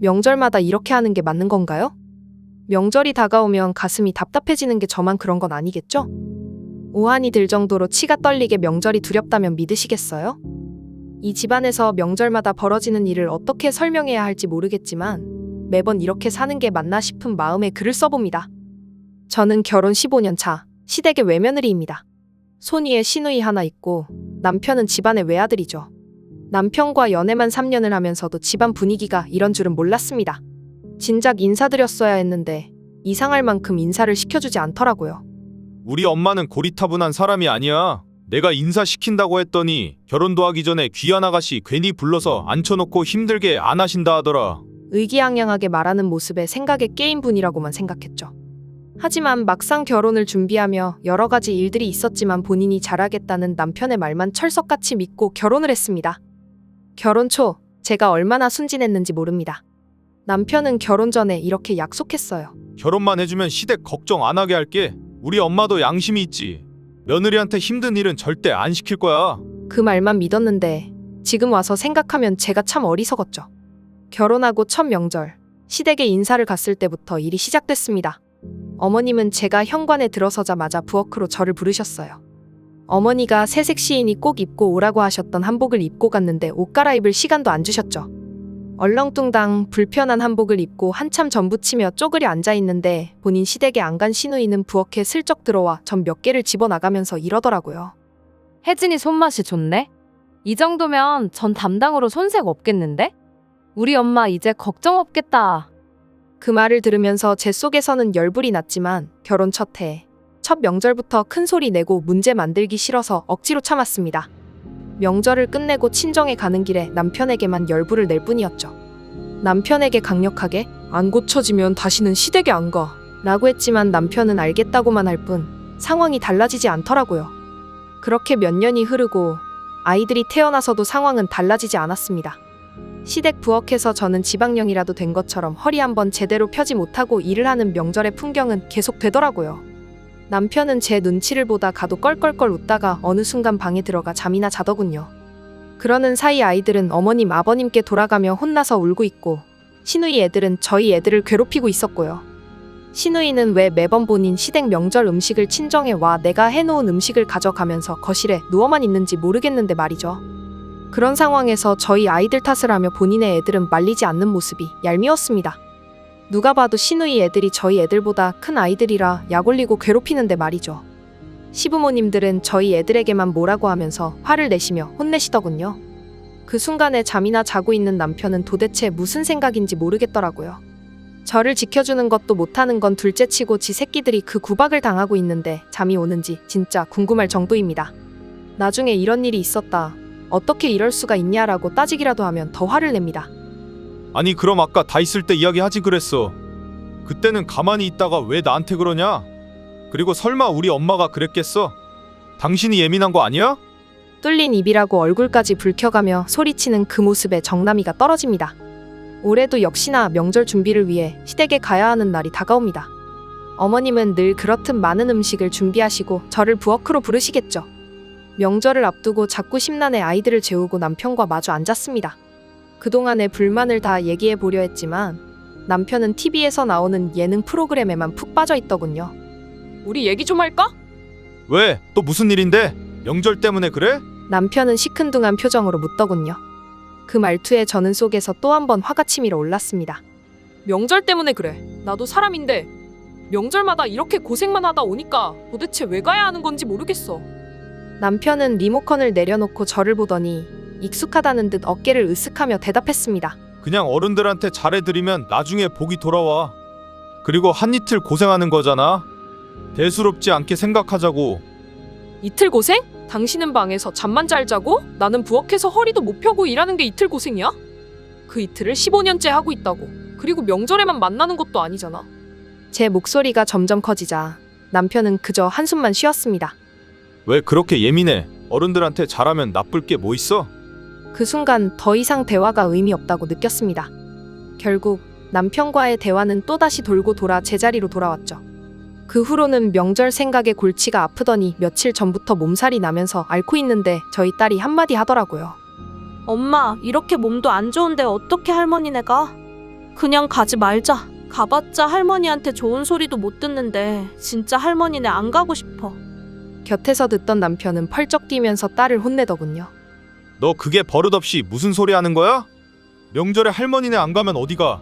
명절마다 이렇게 하는 게 맞는 건가요? 명절이 다가오면 가슴이 답답해지는 게 저만 그런 건 아니겠죠? 오한이 들 정도로 치가 떨리게 명절이 두렵다면 믿으시겠어요? 이 집안에서 명절마다 벌어지는 일을 어떻게 설명해야 할지 모르겠지만 매번 이렇게 사는 게 맞나 싶은 마음에 글을 써봅니다. 저는 결혼 15년 차 시댁의 외며느리입니다. 손위에 시누이 하나 있고 남편은 집안의 외아들이죠. 남편과 연애만 3년을 하면서도 집안 분위기가 이런 줄은 몰랐습니다. 진작 인사드렸어야 했는데 이상할 만큼 인사를 시켜주지 않더라고요. 우리 엄마는 고리타분한 사람이 아니야. 내가 인사시킨다고 했더니 결혼도 하기 전에 귀한 아가씨 괜히 불러서 앉혀놓고 힘들게 안 하신다 하더라. 의기양양하게 말하는 모습에 생각에 게임 분이라고만 생각했죠. 하지만 막상 결혼을 준비하며 여러 가지 일들이 있었지만 본인이 잘하겠다는 남편의 말만 철석같이 믿고 결혼을 했습니다. 결혼 초 제가 얼마나 순진했는지 모릅니다. 남편은 결혼 전에 이렇게 약속했어요. 결혼만 해주면 시댁 걱정 안 하게 할게. 우리 엄마도 양심이 있지. 며느리한테 힘든 일은 절대 안 시킬 거야. 그 말만 믿었는데 지금 와서 생각하면 제가 참 어리석었죠. 결혼하고 첫 명절 시댁에 인사를 갔을 때부터 일이 시작됐습니다. 어머님은 제가 현관에 들어서자마자 부엌으로 저를 부르셨어요. 어머니가 새색 시인이 꼭 입고 오라고 하셨던 한복을 입고 갔는데 옷 갈아입을 시간도 안 주셨죠. 얼렁뚱당 불편한 한복을 입고 한참 전부치며 쪼그려 앉아 있는데 본인 시댁에 안 간 시누이는 부엌에 슬쩍 들어와 전 몇 개를 집어 나가면서 이러더라고요. 혜진이 손맛이 좋네? 이 정도면 전 담당으로 손색 없겠는데? 우리 엄마 이제 걱정 없겠다. 그 말을 들으면서 제 속에서는 열불이 났지만 결혼 첫 해, 첫 명절부터 큰 소리 내고 문제 만들기 싫어서 억지로 참았습니다. 명절을 끝내고 친정에 가는 길에 남편에게만 열불을 낼 뿐이었죠. 남편에게 강력하게 안 고쳐지면 다시는 시댁에 안 가. 라고 했지만 남편은 알겠다고만 할 뿐 상황이 달라지지 않더라고요. 그렇게 몇 년이 흐르고 아이들이 태어나서도 상황은 달라지지 않았습니다. 시댁 부엌에서 저는 지방령이라도 된 것처럼 허리 한번 제대로 펴지 못하고 일을 하는 명절의 풍경은 계속 되더라고요. 남편은 제 눈치를 보다 가도 껄껄껄 웃다가 어느 순간 방에 들어가 잠이나 자더군요. 그러는 사이 아이들은 어머님 아버님께 돌아가며 혼나서 울고 있고 시누이 애들은 저희 애들을 괴롭히고 있었고요. 시누이는 왜 매번 본인 시댁 명절 음식을 친정에 와 내가 해놓은 음식을 가져가면서 거실에 누워만 있는지 모르겠는데 말이죠. 그런 상황에서 저희 아이들 탓을 하며 본인의 애들은 말리지 않는 모습이 얄미웠습니다. 누가 봐도 시누이 애들이 저희 애들보다 큰 아이들이라 약 올리고 괴롭히는데 말이죠. 시부모님들은 저희 애들에게만 뭐라고 하면서 화를 내시며 혼내시더군요. 그 순간에 잠이나 자고 있는 남편은 도대체 무슨 생각인지 모르겠더라고요. 저를 지켜주는 것도 못하는 건 둘째치고 지 새끼들이 그 구박을 당하고 있는데 잠이 오는지 진짜 궁금할 정도입니다. 나중에 이런 일이 있었다. 어떻게 이럴 수가 있냐라고 따지기라도 하면 더 화를 냅니다. 아니 그럼 아까 다 있을 때 이야기하지 그랬어. 그때는 가만히 있다가 왜 나한테 그러냐? 그리고 설마 우리 엄마가 그랬겠어? 당신이 예민한 거 아니야? 뚫린 입이라고 얼굴까지 붉혀가며 소리치는 그 모습에 정남이가 떨어집니다. 올해도 역시나 명절 준비를 위해 시댁에 가야 하는 날이 다가옵니다. 어머님은 늘 그렇듯 많은 음식을 준비하시고 저를 부엌으로 부르시겠죠. 명절을 앞두고 자꾸 심란해 아이들을 재우고 남편과 마주 앉았습니다. 그동안의 불만을 다 얘기해 보려 했지만 남편은 TV에서 나오는 예능 프로그램에만 푹 빠져 있더군요. 우리 얘기 좀 할까? 왜? 또 무슨 일인데? 명절 때문에 그래? 남편은 시큰둥한 표정으로 묻더군요. 그 말투에 저는 속에서 또 한 번 화가 치밀어 올랐습니다. 명절 때문에 그래. 나도 사람인데 명절마다 이렇게 고생만 하다 오니까 도대체 왜 가야 하는 건지 모르겠어. 남편은 리모컨을 내려놓고 저를 보더니 익숙하다는 듯 어깨를 으쓱하며 대답했습니다. 그냥 어른들한테 잘해드리면 나중에 복이 돌아와. 그리고 한 이틀 고생하는 거잖아. 대수롭지 않게 생각하자고. 이틀 고생? 당신은 방에서 잠만 잘 자고 나는 부엌에서 허리도 못 펴고 일하는 게 이틀 고생이야? 그 이틀을 15년째 하고 있다고. 그리고 명절에만 만나는 것도 아니잖아. 제 목소리가 점점 커지자 남편은 그저 한숨만 쉬었습니다. 왜 그렇게 예민해? 어른들한테 잘하면 나쁠 게 뭐 있어? 그 순간 더 이상 대화가 의미 없다고 느꼈습니다. 결국 남편과의 대화는 또다시 돌고 돌아 제자리로 돌아왔죠. 그 후로는 명절 생각에 골치가 아프더니 며칠 전부터 몸살이 나면서 앓고 있는데 저희 딸이 한마디 하더라고요. 엄마, 이렇게 몸도 안 좋은데 어떻게 할머니네가? 그냥 가지 말자. 가봤자 할머니한테 좋은 소리도 못 듣는데 진짜 할머니네 안 가고 싶어. 곁에서 듣던 남편은 펄쩍 뛰면서 딸을 혼내더군요. 너 그게 버릇없이 무슨 소리 하는 거야? 명절에 할머니네 안 가면 어디가?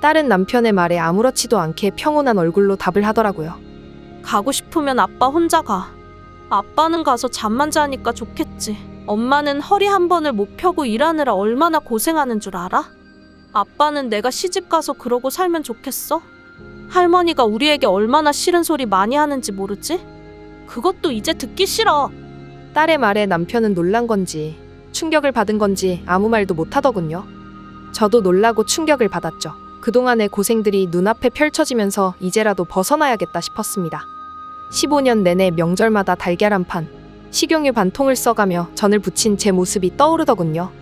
딸은 남편의 말에 아무렇지도 않게 평온한 얼굴로 답을 하더라고요. 가고 싶으면 아빠 혼자 가. 아빠는 가서 잠만 자니까 좋겠지. 엄마는 허리 한 번을 못 펴고 일하느라 얼마나 고생하는 줄 알아? 아빠는 내가 시집 가서 그러고 살면 좋겠어? 할머니가 우리에게 얼마나 싫은 소리 많이 하는지 모르지? 그것도 이제 듣기 싫어. 딸의 말에 남편은 놀란 건지 충격을 받은 건지 아무 말도 못 하더군요. 저도 놀라고 충격을 받았죠. 그동안의 고생들이 눈앞에 펼쳐지면서 이제라도 벗어나야겠다 싶었습니다. 15년 내내 명절마다 달걀 한 판, 식용유 반 통을 써가며 전을 부친 제 모습이 떠오르더군요.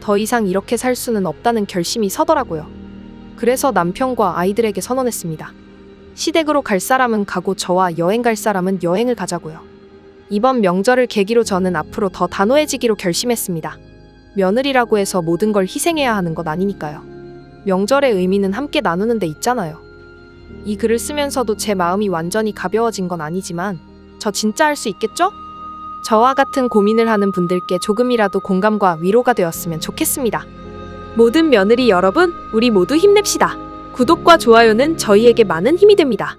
더 이상 이렇게 살 수는 없다는 결심이 서더라고요. 그래서 남편과 아이들에게 선언했습니다. 시댁으로 갈 사람은 가고 저와 여행 갈 사람은 여행을 가자고요. 이번 명절을 계기로 저는 앞으로 더 단호해지기로 결심했습니다. 며느리라고 해서 모든 걸 희생해야 하는 것 아니니까요. 명절의 의미는 함께 나누는 데 있잖아요. 이 글을 쓰면서도 제 마음이 완전히 가벼워진 건 아니지만 저 진짜 할 수 있겠죠? 저와 같은 고민을 하는 분들께 조금이라도 공감과 위로가 되었으면 좋겠습니다. 모든 며느리 여러분, 우리 모두 힘냅시다. 구독과 좋아요는 저희에게 많은 힘이 됩니다.